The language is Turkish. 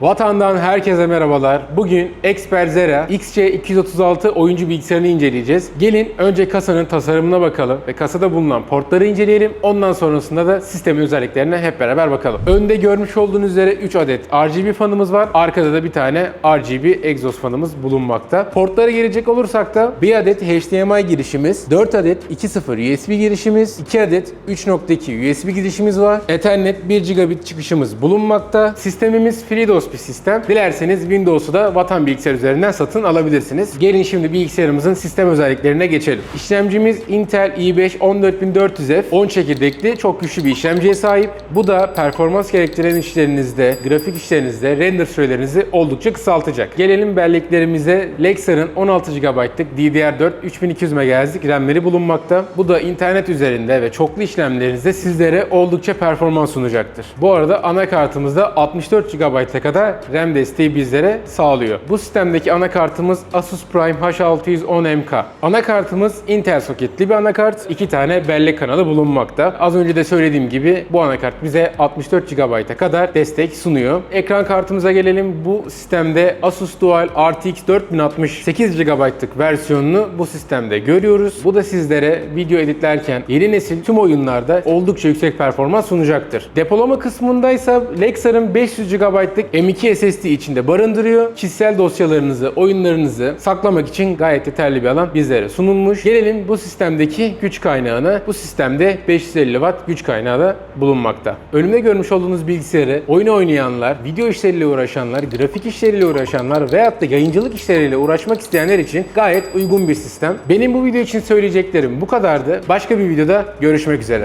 Vatandan herkese merhabalar. Bugün Xper Zera XC236 oyuncu bilgisayarını inceleyeceğiz. Gelin önce kasanın tasarımına bakalım ve kasada bulunan portları inceleyelim. Ondan sonrasında da sistemin özelliklerine hep beraber bakalım. Önde görmüş olduğunuz üzere 3 adet RGB fanımız var. Arkada da bir tane RGB egzoz fanımız bulunmakta. Portlara gelecek olursak da bir adet HDMI girişimiz, 4 adet 2.0 USB girişimiz, 2 adet 3.2 USB girişimiz var. Ethernet 1 gigabit çıkışımız bulunmakta. Sistemimiz FreeDOS bir sistem. Dilerseniz Windows'u da vatan bilgisayar üzerinden satın alabilirsiniz. Gelin şimdi bilgisayarımızın sistem özelliklerine geçelim. İşlemcimiz Intel i5 14400F 10 çekirdekli çok güçlü bir işlemciye sahip. Bu da performans gerektiren işlerinizde, grafik işlerinizde render sürelerinizi oldukça kısaltacak. Gelelim belleklerimize. Lexar'ın 16 GB'lık DDR4 3200 MHz'lik RAM'leri bulunmakta. Bu da internet üzerinde ve çoklu işlemlerinizde sizlere oldukça performans sunacaktır. Bu arada anakartımızda 64 GB'a kadar RAM desteği bizlere sağlıyor. Bu sistemdeki anakartımız Asus Prime H610MK. Anakartımız Intel soketli bir anakart. iki tane bellek kanalı bulunmakta. Az önce de söylediğim gibi bu anakart bize 64 GB'a kadar destek sunuyor. Ekran kartımıza gelelim. Bu sistemde Asus Dual RTX 4060 8 GB'lık versiyonunu bu sistemde görüyoruz. Bu da sizlere video editlerken yeni nesil tüm oyunlarda oldukça yüksek performans sunacaktır. Depolama kısmındaysa Lexar'ın 500 GB'lık M2 SSD içinde barındırıyor. Kişisel dosyalarınızı, oyunlarınızı saklamak için gayet yeterli bir alan bizlere sunulmuş. Gelelim bu sistemdeki güç kaynağına. Bu sistemde 550 Watt güç kaynağı da bulunmakta. Önümde görmüş olduğunuz bilgisayarı oyun oynayanlar, video işleriyle uğraşanlar, grafik işleriyle uğraşanlar veyahut da yayıncılık işleriyle uğraşmak isteyenler için gayet uygun bir sistem. Benim bu video için söyleyeceklerim bu kadardı. Başka bir videoda görüşmek üzere.